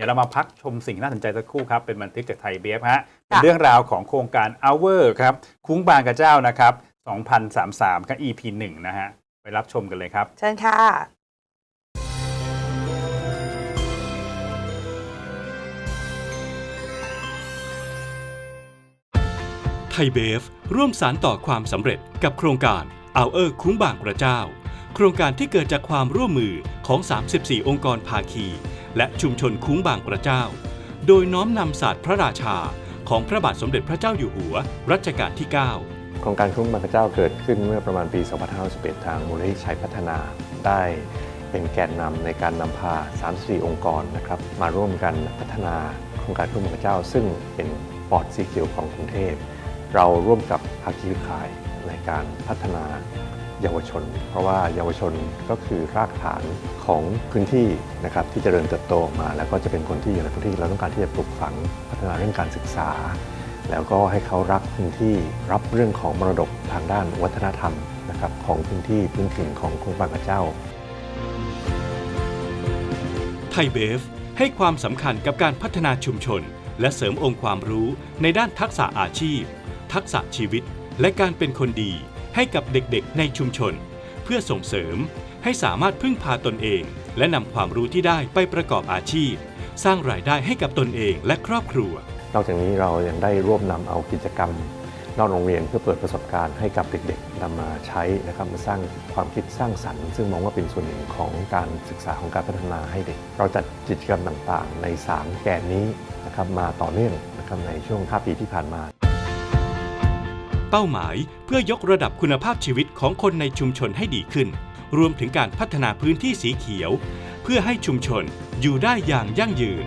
ดี๋ยวเรามาพักชมสิ่งน่าสนใจสักครู่ครับ เป็นบันทึกจากไทยเบฟฮะเป็นค่ะเรื่องราวของโครงการ Hour ครับ คุ้งบางกระเจ้านะครับ 2033กับ EP 1นะฮะ ไปรับชมกันเลยครับ เชิญค่ะไทยเบฟร่วมสารต่อความสำเร็จกับโครงการเอาเออร์คุ้งบางกระเจ้า โครงการที่เกิดจากความร่วมมือของ 34 องค์กรภาคี และชุมชนคุ้งบางกระเจ้า โดยน้อมนำศาสตร์พระราชา ของพระบาทสมเด็จพระเจ้าอยู่หัวรัชกาลที่ 9 โครงการคุ้มบางกระเจ้าเกิดขึ้นเมื่อประมาณปี 2511 ทางมูลนิธิชัยพัฒนาได้เป็นแกนนำในการนำพา 34 องค์กรนะครับมาร่วมกันพัฒนาโครงการคุ้มบางกระเจ้า ซึ่งเป็นปอดสีเขียวของกรุงเทพ เราร่วมกับภาคีเครือข่ายในการพัฒนา เยาวชน เพราะว่าเยาวชนก็คือรากฐานของพื้นที่นะครับที่จเจริญเติบโตมา แล้วก็จะเป็นคนที่อยู่ในพื้นที่เราต้องการที่จะปลูกฝังพัฒนาเรื่องการศึกษา แล้วก็ให้เขารักพื้นที่รับเรื่องของมรดกทางด้านวัฒนธรรมนะครับของพื้นที่พื้นถิ่นของกรุงบางกระเจ้า ไทยเบฟให้ความสำคัญกับการพัฒนาชุมชน และเสริมองค์ความรู้ในด้านทักษะอาชีพ ทักษะชีวิต และการเป็นคนดี ให้กับเด็กๆ ในชุมชน เพื่อส่งเสริมให้สามารถพึ่งพาตนเอง และนำความรู้ที่ได้ไปประกอบอาชีพ สร้างรายได้ให้กับตนเองและครอบครัว นอกจากนี้เรายังได้ร่วมนำเอากิจกรรม นอกโรงเรียนเพื่อเปิดประสบการณ์ให้กับเด็กๆนำมาใช้นะครับมาสร้างความคิดสร้างสรรค์ ซึ่งมองว่าเป็นส่วนหนึ่งของการศึกษาของการพัฒนาให้เด็ก เราจัดกิจกรรมต่างๆ ใน 3 แกนนี้นะครับมาต่อเนื่องนะครับในช่วง5ปีที่ผ่านมา เป้าหมาย เพื่อยกระดับคุณภาพชีวิตของคนในชุมชนให้ดีขึ้น รวมถึงการพัฒนาพื้นที่สีเขียว เพื่อให้ชุมชนอยู่ได้อย่างยั่งยืน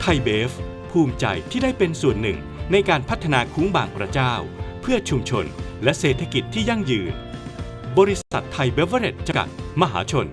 ไทยเบฟ ภูมิใจที่ได้เป็นส่วนหนึ่งในการพัฒนาคุ้งบางกระเจ้า เพื่อชุมชนและเศรษฐกิจที่ยั่งยืน บริษัทไทยเบเวอร์เรจจำกัดมหาชน